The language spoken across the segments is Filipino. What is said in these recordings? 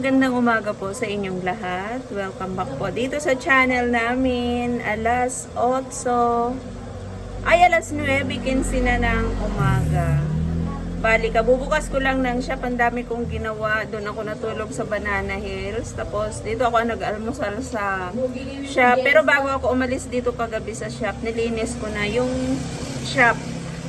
magandang umaga po sa inyong lahat. Welcome back po dito sa channel namin. Alas 8, ay alas 9.15 na ng umaga. Bali, kabubukas ko lang ng shop. Ang dami kong ginawa. Doon ako natulog sa Banana Hills. Tapos, dito ako nag-almusal sa shop. Pero bago ako umalis dito kagabi sa shop, nilinis ko na yung shop.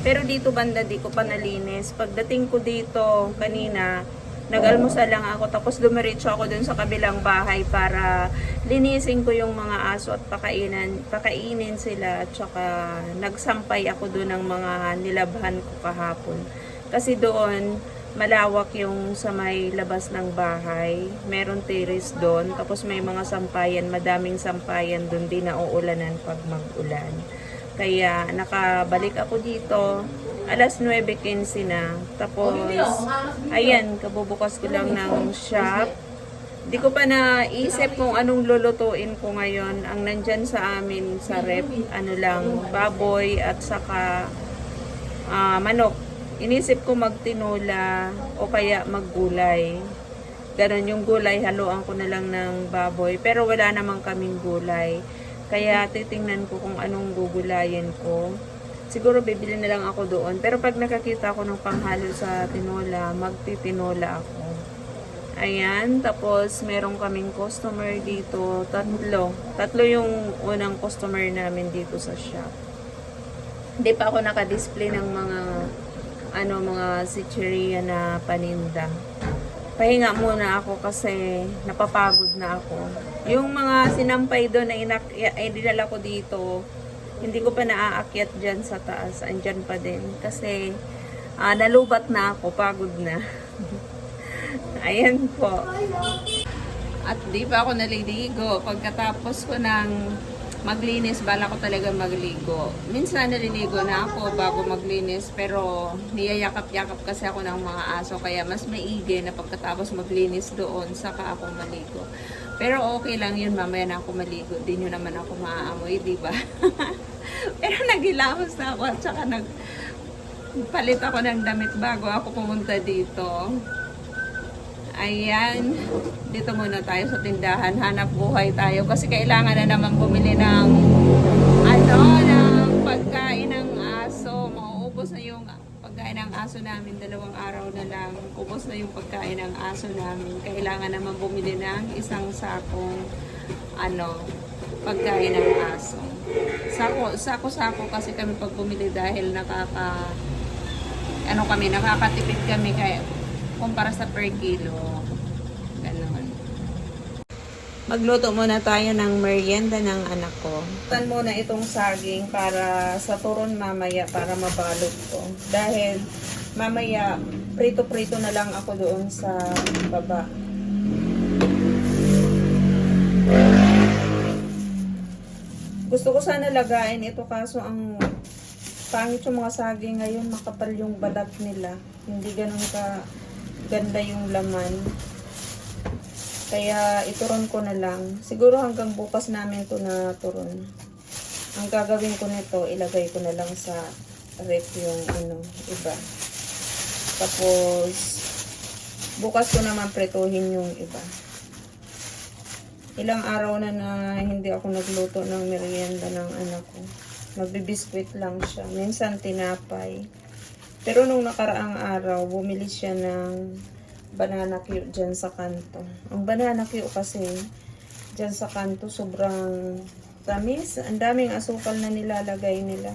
Pero dito banda, di ko pa nalinis. Pagdating ko dito kanina, nag-almusal lang ako. Tapos dumiretso ako dun sa kabilang bahay para linisin ko yung mga aso at pakainan, pakainin sila. At saka nagsampay ako dun ng mga nilabhan ko kahapon. Kasi doon, malawak yung sa may labas ng bahay. Meron terrace doon. Tapos may mga sampayan, madaming sampayan doon. Di nauulanan pag mag-ulan. Kaya nakabalik ako dito. Alas 9.15 na. Tapos, ayan, kabubukas ko lang ng shop. Di ko pa naisip kung anong lulutuin ko ngayon. Ang nandyan sa amin sa rep, ano lang, baboy at saka ah, manok. Inisip ko magtinola o kaya maggulay. Ganon yung gulay, haluan ko na lang ng baboy. Pero wala namang kaming gulay. Kaya titingnan ko kung anong gugulayin ko. Siguro bibili na lang ako doon. Pero pag nakakita ko ng panghalo sa tinola, magtitinola ako. Ayan, tapos meron kaming customer dito, tatlo. Tatlo yung unang customer namin dito sa shop. Hindi pa ako naka-display ng mga ano mga sicheria na paninda. Pahinga muna ako kasi napapagod na ako. Yung mga sinampay doon na inak ay dinala ko dito, hindi ko pa naaakyat dyan sa taas. Andyan pa din. Kasi ah, nalubat na ako, pagod na. Ayan po. At di pa ako naliligo. Pagkatapos ko ng maglinis, bala ko talaga magligo. Minsan naliligo na ako bago maglinis, pero niyayakap-yakap kasi ako ng mga aso, kaya mas maigi na pagkatapos maglinis doon, saka ako maligo. Pero okay lang yun, mamaya na ako maligo. Di nyo naman ako maaamoy, di ba? pero nagilamos na ako at saka nag palit ako ng damit bago ako pumunta dito. Ayan, dito muna tayo sa tindahan. Hanap buhay tayo kasi kailangan na naman bumili ng ano, ng pagkain ng aso. Mauubos na yung pagkain ng aso namin. Dalawang araw na lang. Ubos na yung pagkain ng aso namin. Kailangan naman bumili ng isang sakong ano, pagkain ng aso. Sako, sako-sako kasi kami pag bumili dahil nakaka ano kami, nakakatipid kami kaya kumpara sa per kilo. Ganon. Magluto muna tayo ng merienda ng anak ko. Tan muna itong saging para sa turon mamaya para mabalot ko. Dahil mamaya prito-prito na lang ako doon sa baba. Gusto ko sana lagain ito kaso ang pangit yung mga saging ngayon, makapal yung balat nila. Hindi ganun ka ganda yung laman. Kaya ituron ko na lang. Siguro hanggang bukas namin to na turon. Ang gagawin ko nito, ilagay ko na lang sa ref yung ano, iba. Tapos, bukas ko naman pretuhin yung iba. Ilang araw na na hindi ako nagluto ng merienda ng anak ko. Magbibiskwit lang siya. Minsan tinapay. Pero nung nakaraang araw, bumili siya ng banana cue dyan sa kanto. Ang banana cue kasi, dyan sa kanto, sobrang tamis. Ang daming asukal na nilalagay nila.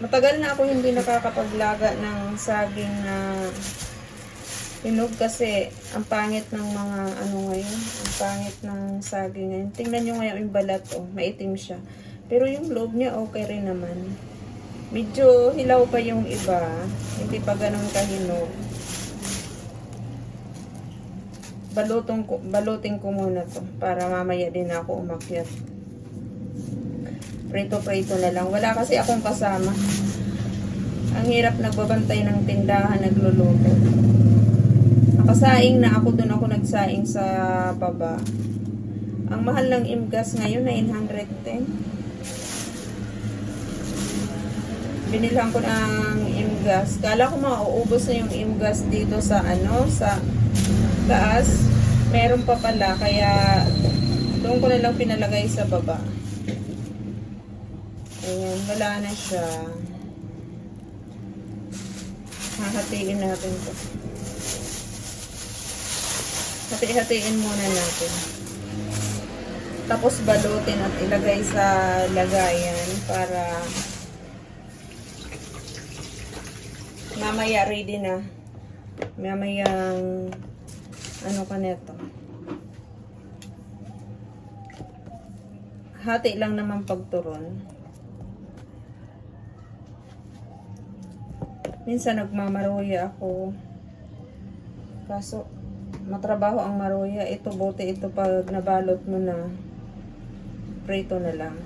Matagal na ako hindi nakakapaglaga ng saging na hinog kasi ang pangit ng mga ano ngayon, ang pangit ng saging ngayon. Tingnan nyo ngayon yung balat, oh, maitim siya. Pero yung loob niya okay rin naman. Medyo hilaw pa yung iba. Hindi pa ganun kahinog. Balutong ko, balutin ko muna to para mamaya din ako umakyat. Prito-prito na lang. Wala kasi akong kasama. Ang hirap nagbabantay ng tindahan, nagluluto. Nakasaing na ako doon ako nagsaing sa baba. Ang mahal ng imgas ngayon, 910. binilhan ko ng imgas. Kala ko mauubos na yung imgas dito sa ano, sa taas. Meron pa pala, kaya doon ko na lang pinalagay sa baba. Ayan, wala na siya. Hahatiin natin to. Hati-hatiin muna natin. Tapos balutin at ilagay sa lagayan para mamaya ready na. Mamayang ano ka neto. Hati lang naman pagturon. Minsan nagmamaroya ako. Kaso matrabaho ang maroya. Ito bote ito pag nabalot mo na prito na lang.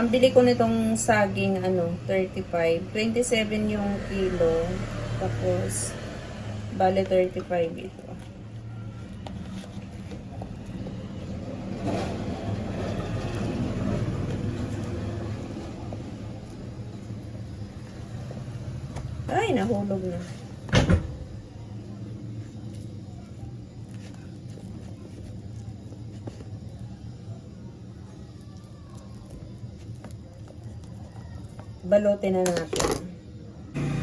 Ang bili ko nitong saging ano, 35. 27 yung kilo. Tapos bale 35 ito. Ay, nahulog na. Balutin na natin.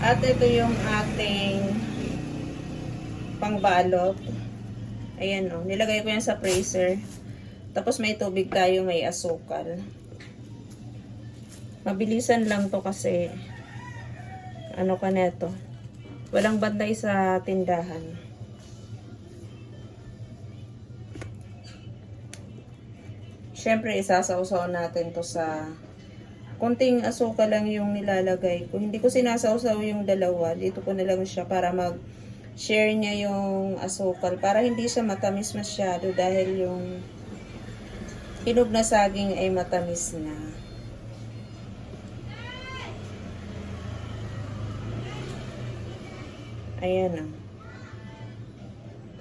At ito yung ating pangbalot. Ayan o. Nilagay ko yan sa freezer. Tapos may tubig tayo, may asukal. Mabilisan lang to kasi ano ka neto. Walang bantay sa tindahan. Siyempre, isasawsaw natin to sa konting asukal lang yung nilalagay ko. Hindi ko sinasawsaw yung dalawa. Dito ko na lang siya para mag share niya yung asukal. Para hindi siya matamis masyado dahil yung hinog na saging ay matamis na. Ayan o.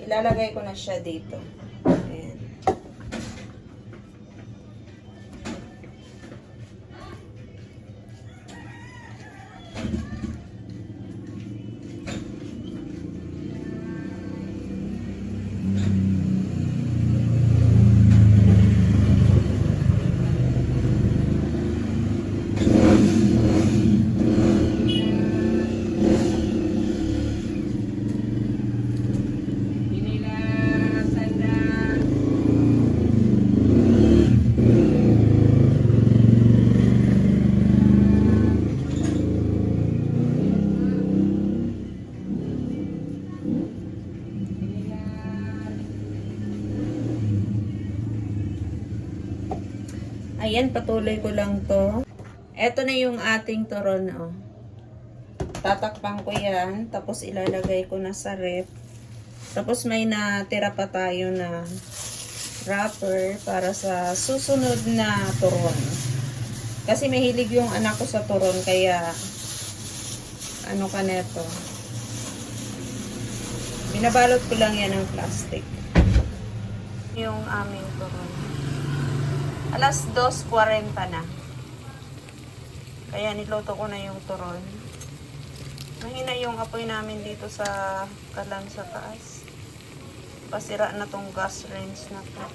Ilalagay ko na siya dito. Ayan, patuloy ko lang to. Ito na yung ating turon, oh. Tatakpan ko yan, tapos ilalagay ko na sa rep. Tapos may natira pa tayo na wrapper para sa susunod na turon. Kasi mahilig yung anak ko sa turon, kaya ano ka neto. Binabalot ko lang yan ng plastic. Yung aming turon. Alas 2.40 na. Kaya niloto ko na yung turon. Mahina yung apoy namin dito sa kalan sa taas. Pasira na tong gas range na to.